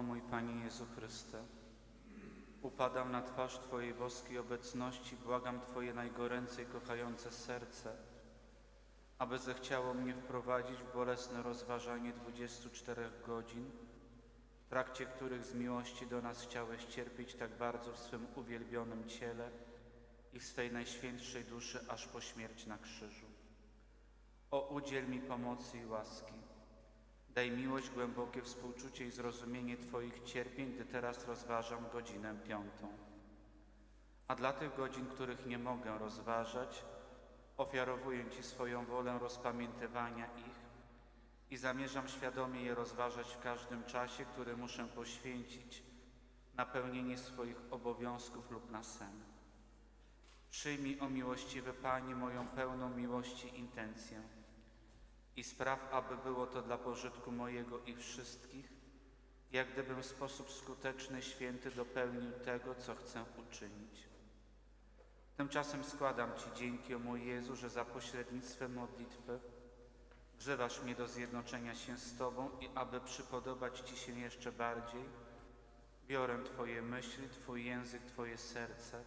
O mój Panie Jezu Chryste, upadam na twarz Twojej boskiej obecności, błagam Twoje najgoręcej kochające serce, aby zechciało mnie wprowadzić w bolesne rozważanie 24 godzin, w trakcie których z miłości do nas chciałeś cierpieć tak bardzo w swym uwielbionym ciele i w swej najświętszej duszy aż po śmierć na krzyżu. O udziel mi pomocy i łaski. Daj miłość, głębokie współczucie i zrozumienie Twoich cierpień, gdy teraz rozważam godzinę piątą. A dla tych godzin, których nie mogę rozważać, ofiarowuję Ci swoją wolę rozpamiętywania ich i zamierzam świadomie je rozważać w każdym czasie, który muszę poświęcić na pełnienie swoich obowiązków lub na sen. Przyjmij, o miłościwy Panie, moją pełną miłości intencję i spraw, aby było to dla pożytku mojego i wszystkich, jak gdybym w sposób skuteczny, święty dopełnił tego, co chcę uczynić. Tymczasem składam Ci dzięki, o mój Jezu, że za pośrednictwem modlitwy wzywasz mnie do zjednoczenia się z Tobą i aby przypodobać Ci się jeszcze bardziej, biorę Twoje myśli, Twój język, Twoje serce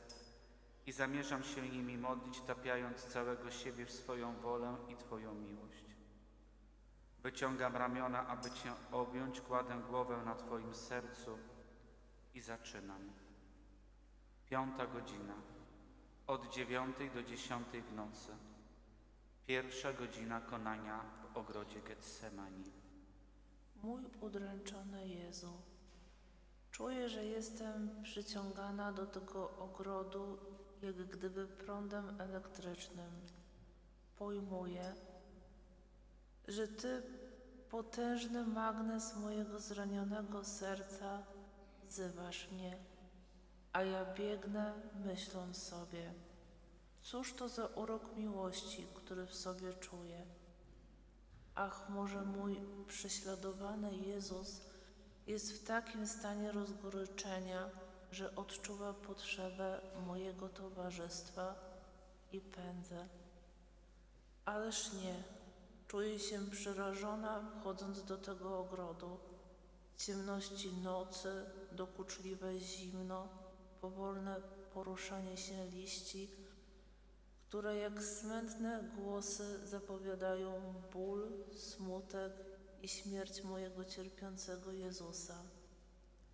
i zamierzam się nimi modlić, tapiając całego siebie w swoją wolę i Twoją miłość. Wyciągam ramiona, aby Cię objąć, kładę głowę na Twoim sercu i zaczynam. Piąta godzina, od dziewiątej do dziesiątej w nocy. Pierwsza godzina konania w ogrodzie Getsemani. Mój udręczony Jezu, czuję, że jestem przyciągana do tego ogrodu, jak gdyby prądem elektrycznym. Pojmuję, że Ty, potężny magnes mojego zranionego serca, wzywasz mnie, a ja biegnę, myśląc sobie, cóż to za urok miłości, który w sobie czuję. Ach, może mój prześladowany Jezus jest w takim stanie rozgoryczenia, że odczuwa potrzebę mojego towarzystwa i pędzę. Ależ nie, czuję się przerażona wchodząc do tego ogrodu. Ciemności nocy, dokuczliwe zimno, powolne poruszanie się liści, które jak smętne głosy zapowiadają ból, smutek i śmierć mojego cierpiącego Jezusa.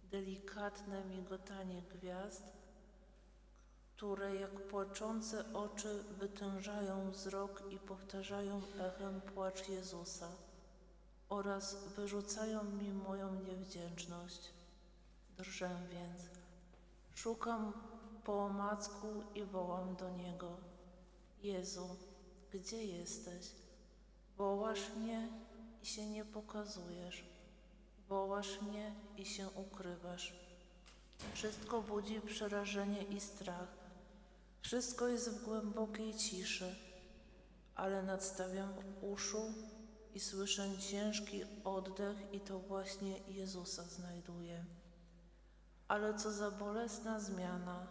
Delikatne migotanie gwiazd, które jak płaczące oczy wytężają wzrok i powtarzają echem płacz Jezusa oraz wyrzucają mi moją niewdzięczność. Drżę więc. Szukam po omacku i wołam do Niego. Jezu, gdzie jesteś? Wołasz mnie i się nie pokazujesz. Wołasz mnie i się ukrywasz. Wszystko budzi przerażenie i strach. Wszystko jest w głębokiej ciszy, ale nadstawiam uszu i słyszę ciężki oddech i to właśnie Jezusa znajduję. Ale co za bolesna zmiana.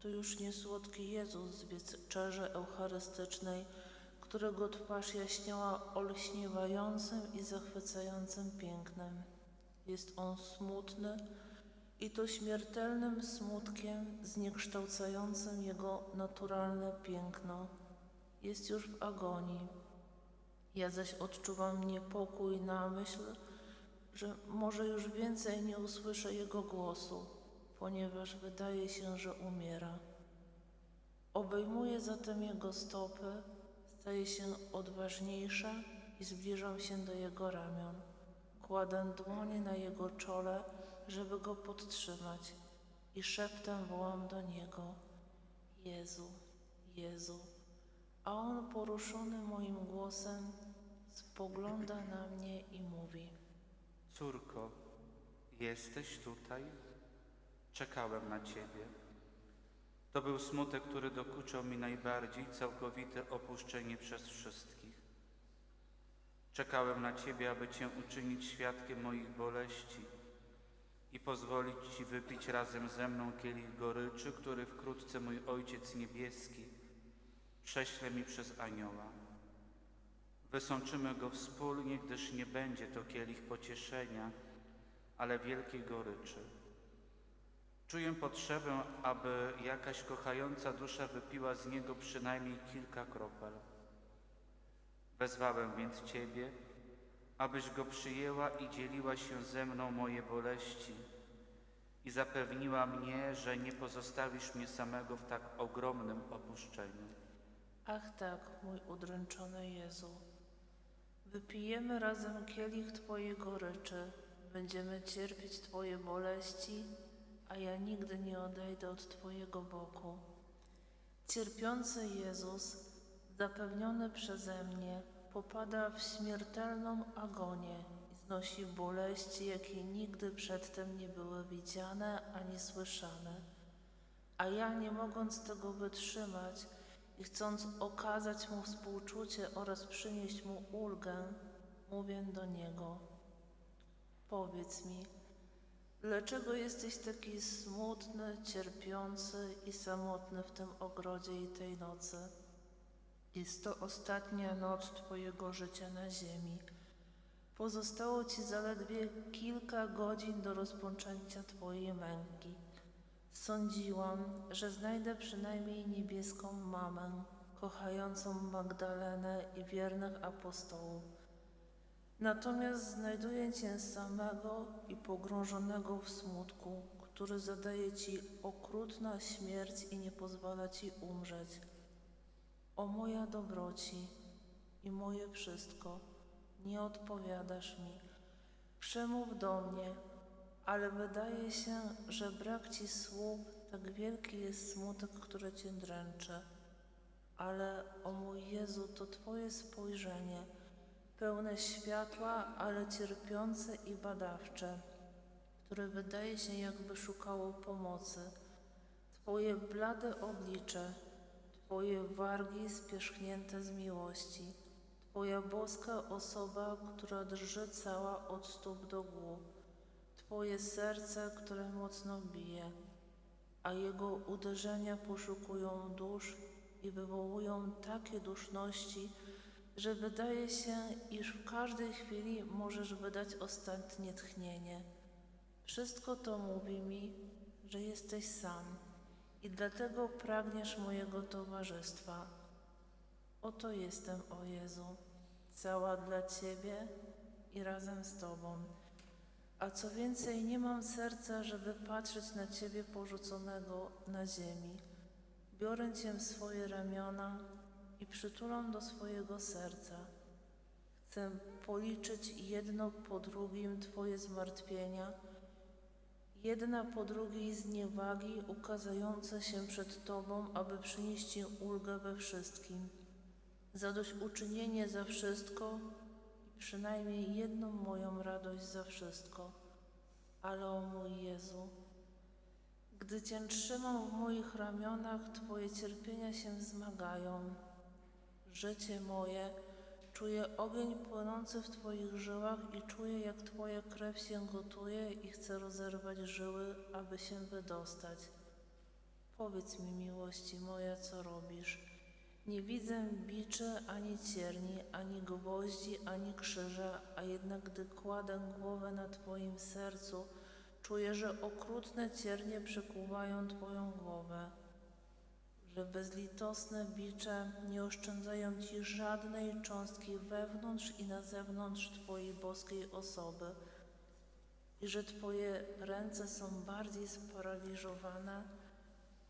To już nie słodki Jezus z wieczerzy eucharystycznej, którego twarz jaśniała olśniewającym i zachwycającym pięknem. Jest on smutny i to śmiertelnym smutkiem zniekształcającym jego naturalne piękno. Jest już w agonii. Ja zaś odczuwam niepokój na myśl, że może już więcej nie usłyszę jego głosu, ponieważ wydaje się, że umiera. Obejmuję zatem jego stopy, staję się odważniejsza i zbliżam się do jego ramion. Kładę dłonie na jego czole, żeby go podtrzymać i szeptem wołam do niego: Jezu, Jezu. A on, poruszony moim głosem, spogląda na mnie i mówi: Córko, jesteś tutaj? Czekałem na Ciebie. To był smutek, który dokuczał mi najbardziej, całkowite opuszczenie przez wszystkich. Czekałem na Ciebie, aby Cię uczynić świadkiem moich boleści i pozwolić Ci wypić razem ze mną kielich goryczy, który wkrótce mój Ojciec Niebieski prześle mi przez anioła. Wysączymy go wspólnie, gdyż nie będzie to kielich pocieszenia, ale wielkiej goryczy. Czuję potrzebę, aby jakaś kochająca dusza wypiła z niego przynajmniej kilka kropel. Wezwałem więc Ciebie, abyś go przyjęła i dzieliła się ze mną moje boleści i zapewniła mnie, że nie pozostawisz mnie samego w tak ogromnym opuszczeniu. Ach tak, mój udręczony Jezu. Wypijemy razem kielich Twojej goryczy, będziemy cierpieć Twoje boleści, a ja nigdy nie odejdę od Twojego boku. Cierpiący Jezus, zapewniony przeze mnie, popada w śmiertelną agonię i znosi boleści, jakie nigdy przedtem nie były widziane ani słyszane. A ja, nie mogąc tego wytrzymać i chcąc okazać mu współczucie oraz przynieść mu ulgę, mówię do niego: Powiedz mi, dlaczego jesteś taki smutny, cierpiący i samotny w tym ogrodzie i tej nocy? Jest to ostatnia noc Twojego życia na ziemi. Pozostało Ci zaledwie kilka godzin do rozpoczęcia Twojej męki. Sądziłam, że znajdę przynajmniej niebieską mamę, kochającą Magdalenę i wiernych apostołów. Natomiast znajduję Cię samego i pogrążonego w smutku, który zadaje Ci okrutna śmierć i nie pozwala Ci umrzeć. O moja dobroci i moje wszystko, nie odpowiadasz mi. Przemów do mnie, ale wydaje się, że brak ci słów, tak wielki jest smutek, który cię dręczy. Ale, o mój Jezu, to Twoje spojrzenie, pełne światła, ale cierpiące i badawcze, które wydaje się jakby szukało pomocy. Twoje blade oblicze, Twoje wargi spierzchnięte z miłości, Twoja boska osoba, która drży cała od stóp do głów. Twoje serce, które mocno bije, a jego uderzenia poszukują dusz i wywołują takie duszności, że wydaje się, iż w każdej chwili możesz wydać ostatnie tchnienie. Wszystko to mówi mi, że jesteś sam i dlatego pragniesz mojego towarzystwa. Oto jestem, o Jezu, cała dla Ciebie i razem z Tobą. A co więcej, nie mam serca, żeby patrzeć na Ciebie porzuconego na ziemi. Biorę Cię w swoje ramiona i przytulam do swojego serca. Chcę policzyć jedno po drugim Twoje zmartwienia, jedna po drugiej zniewagi ukazujące się przed Tobą, aby przynieść Ci ulgę we wszystkim, zadośćuczynienie za wszystko i przynajmniej jedną moją radość za wszystko. Ale o mój Jezu, gdy Cię trzymam w moich ramionach, Twoje cierpienia się wzmagają. Życie moje czuje ogień płynący w Twoich żyłach i czuję, jak Twoja krew się gotuje i chcę rozerwać żyły, aby się wydostać. Powiedz mi, miłości moja, co robisz. Nie widzę biczy, ani cierni, ani gwoździ, ani krzyża, a jednak gdy kładę głowę na Twoim sercu, czuję, że okrutne ciernie przykuwają Twoją głowę, że bezlitosne bicze nie oszczędzają Ci żadnej cząstki wewnątrz i na zewnątrz Twojej boskiej osoby i że Twoje ręce są bardziej sparaliżowane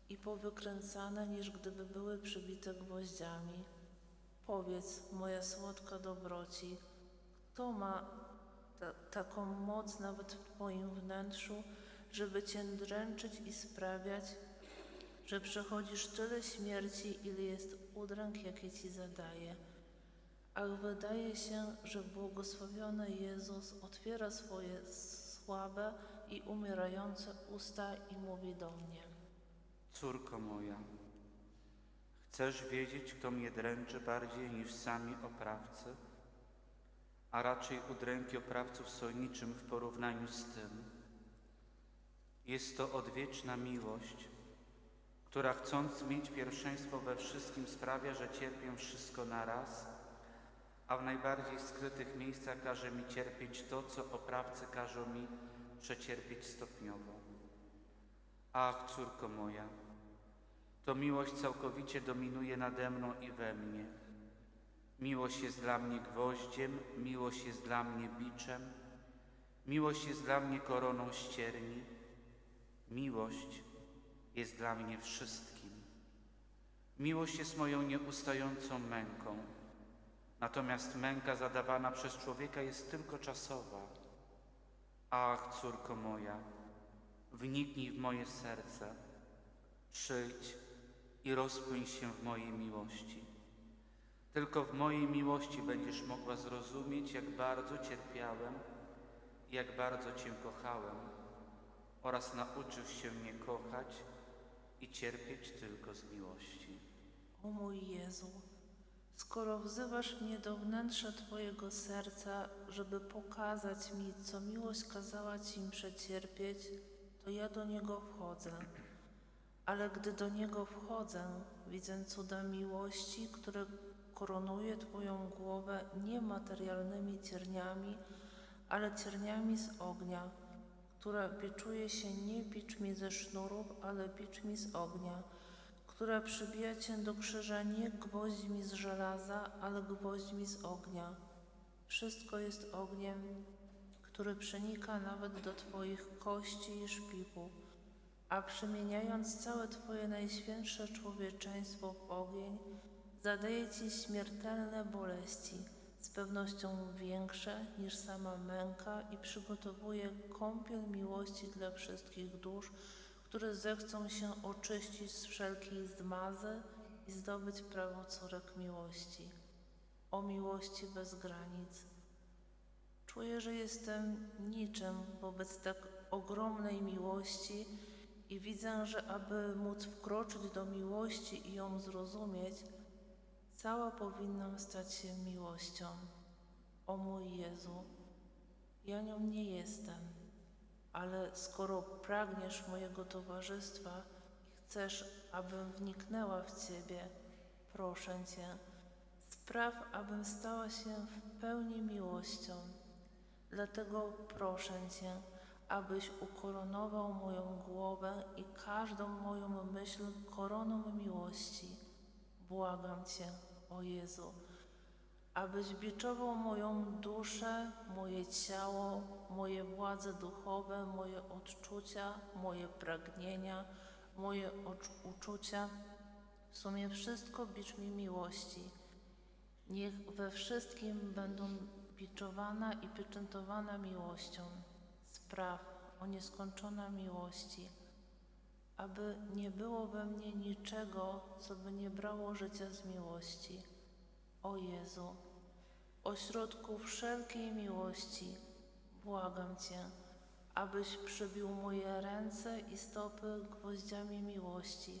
i powykręcane, niż gdyby były przybite gwoździami. Powiedz, moja słodka dobroci, kto ma ta, taką moc nawet w Twoim wnętrzu, żeby Cię dręczyć i sprawiać, że przechodzisz tyle śmierci, ile jest udręk, jakie Ci zadaje. Ach, wydaje się, że błogosławiony Jezus otwiera swoje słabe i umierające usta i mówi do mnie. Córko moja, chcesz wiedzieć, kto mnie dręczy bardziej niż sami oprawcy? A raczej udręki oprawców są niczym w porównaniu z tym. Jest to odwieczna miłość, która chcąc mieć pierwszeństwo we wszystkim sprawia, że cierpię wszystko naraz, a w najbardziej skrytych miejscach każe mi cierpieć to, co oprawcy każą mi przecierpieć stopniowo. Ach, córko moja, to miłość całkowicie dominuje nade mną i we mnie. Miłość jest dla mnie gwoździem, miłość jest dla mnie biczem, miłość jest dla mnie koroną ścierni, miłość jest dla mnie wszystkim. Miłość jest moją nieustającą męką, natomiast męka zadawana przez człowieka jest tylko czasowa. Ach, córko moja, wniknij w moje serce, przyjdź i rozpłyń się w mojej miłości. Tylko w mojej miłości będziesz mogła zrozumieć, jak bardzo cierpiałem i jak bardzo Cię kochałem oraz nauczysz się mnie kochać i cierpieć tylko z miłości. O mój Jezu, skoro wzywasz mnie do wnętrza Twojego serca, żeby pokazać mi, co miłość kazała Ci przecierpieć, to ja do Niego wchodzę. Ale gdy do Niego wchodzę, widzę cuda miłości, które koronuje Twoją głowę nie materialnymi cierniami, ale cierniami z ognia, która biczuje się nie biczmi ze sznurów, ale biczmi z ognia, która przybija Cię do krzyża nie gwoźdźmi z żelaza, ale gwoźdźmi z ognia. Wszystko jest ogniem, który przenika nawet do Twoich kości i szpików, a przemieniając całe Twoje najświętsze człowieczeństwo w ogień, zadaje Ci śmiertelne boleści, z pewnością większe niż sama męka i przygotowuje kąpiel miłości dla wszystkich dusz, które zechcą się oczyścić z wszelkiej zmazy i zdobyć prawo córek miłości. O miłości bez granic. Czuję, że jestem niczym wobec tak ogromnej miłości i widzę, że aby móc wkroczyć do miłości i ją zrozumieć, cała powinnam stać się miłością. O mój Jezu, ja nią nie jestem, ale skoro pragniesz mojego towarzystwa i chcesz, abym wniknęła w Ciebie, proszę Cię, spraw, abym stała się w pełni miłością. Dlatego proszę Cię, abyś ukoronował moją głowę i każdą moją myśl koroną miłości. Błagam Cię, o Jezu, abyś biczował moją duszę, moje ciało, moje władze duchowe, moje odczucia, moje pragnienia, moje uczucia, w sumie wszystko bicz mi miłości. Niech we wszystkim będą biczowana i pieczętowana miłością. Spraw o nieskończona miłości, aby nie było we mnie niczego, co by nie brało życia z miłości. O Jezu, o środku wszelkiej miłości, błagam Cię, abyś przybił moje ręce i stopy gwoździami miłości,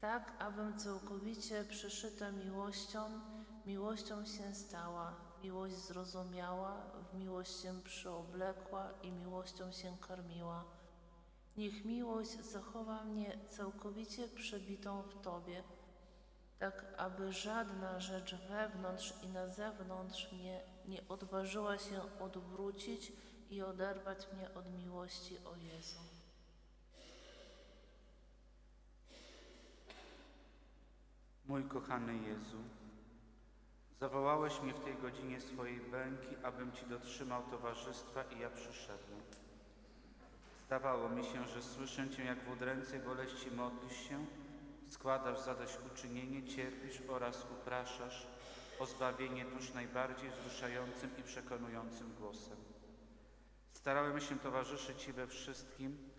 tak abym całkowicie przyszyta miłością, miłością się stała, miłość zrozumiała, w miłość się przyoblekła i miłością się karmiła. Niech miłość zachowa mnie całkowicie przebitą w Tobie, tak aby żadna rzecz wewnątrz i na zewnątrz mnie nie odważyła się odwrócić i oderwać mnie od miłości o Jezu. Mój kochany Jezu, zawołałeś mnie w tej godzinie swojej bęki, abym Ci dotrzymał towarzystwa i ja przyszedłem. Zdawało mi się, że słyszę Cię, jak w udręcej boleści modlisz się, składasz zadośćuczynienie, cierpisz oraz upraszasz o zbawienie dusz najbardziej wzruszającym i przekonującym głosem. Starałem się towarzyszyć Ci we wszystkim,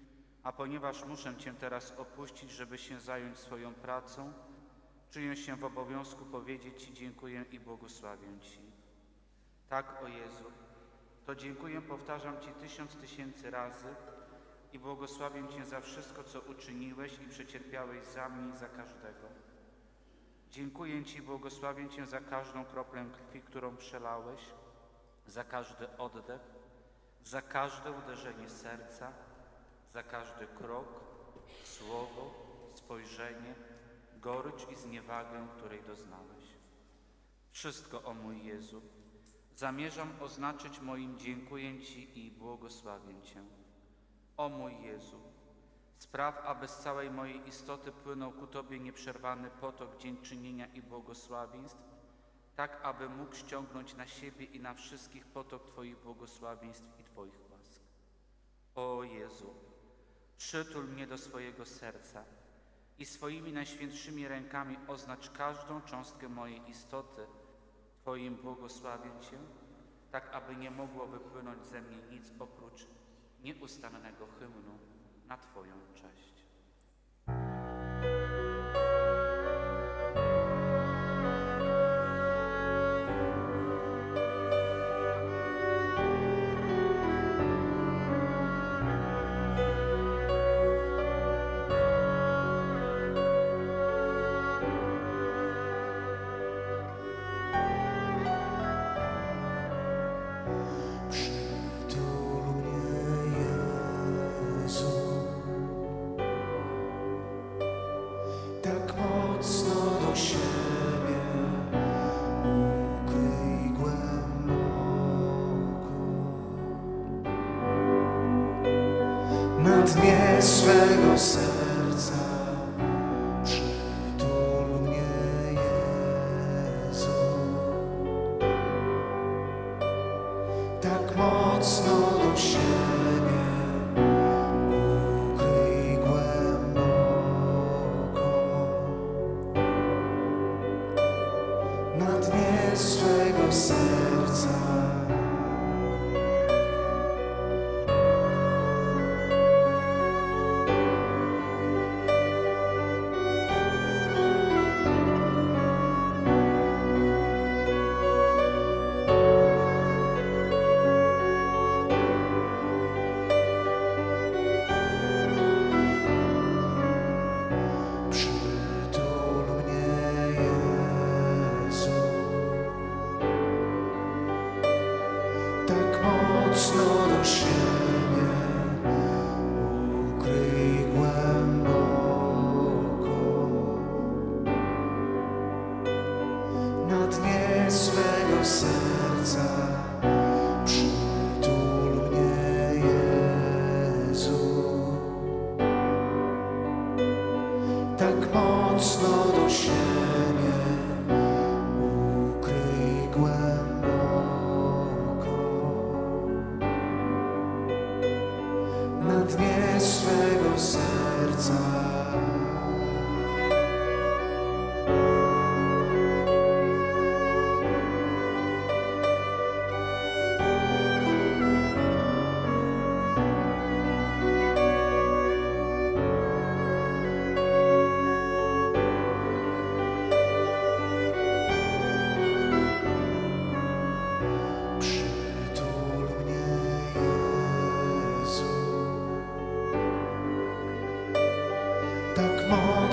a ponieważ muszę Cię teraz opuścić, żeby się zająć swoją pracą, czuję się w obowiązku powiedzieć Ci dziękuję i błogosławię Ci. Tak, o Jezu, to dziękuję powtarzam Ci tysiąc tysięcy razy i błogosławię Cię za wszystko, co uczyniłeś i przecierpiałeś za mnie i za każdego. Dziękuję Ci błogosławię Cię za każdą kroplę krwi, którą przelałeś, za każdy oddech, za każde uderzenie serca, za każdy krok, słowo, spojrzenie, gorycz i zniewagę, której doznałeś. Wszystko, o mój Jezu, zamierzam oznaczyć moim dziękuję Ci i błogosławię Cię. O mój Jezu, spraw, aby z całej mojej istoty płynął ku Tobie nieprzerwany potok dziękczynienia i błogosławieństw, tak aby mógł ściągnąć na siebie i na wszystkich potok Twoich błogosławieństw i Twoich łask. O Jezu, przytul mnie do swojego serca i swoimi najświętszymi rękami oznacz każdą cząstkę mojej istoty Twoim błogosławię Cię, tak aby nie mogło wypłynąć ze mnie nic oprócz nieustannego hymnu na Twoją cześć. Swego serca przytul mnie, Jezu. tak mocno do siebie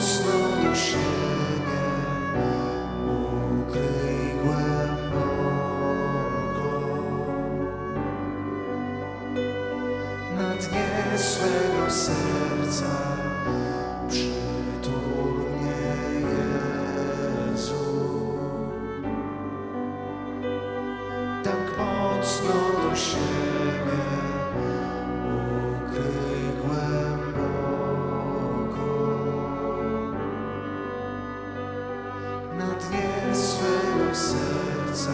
Радісна душа. na dnie swego serca.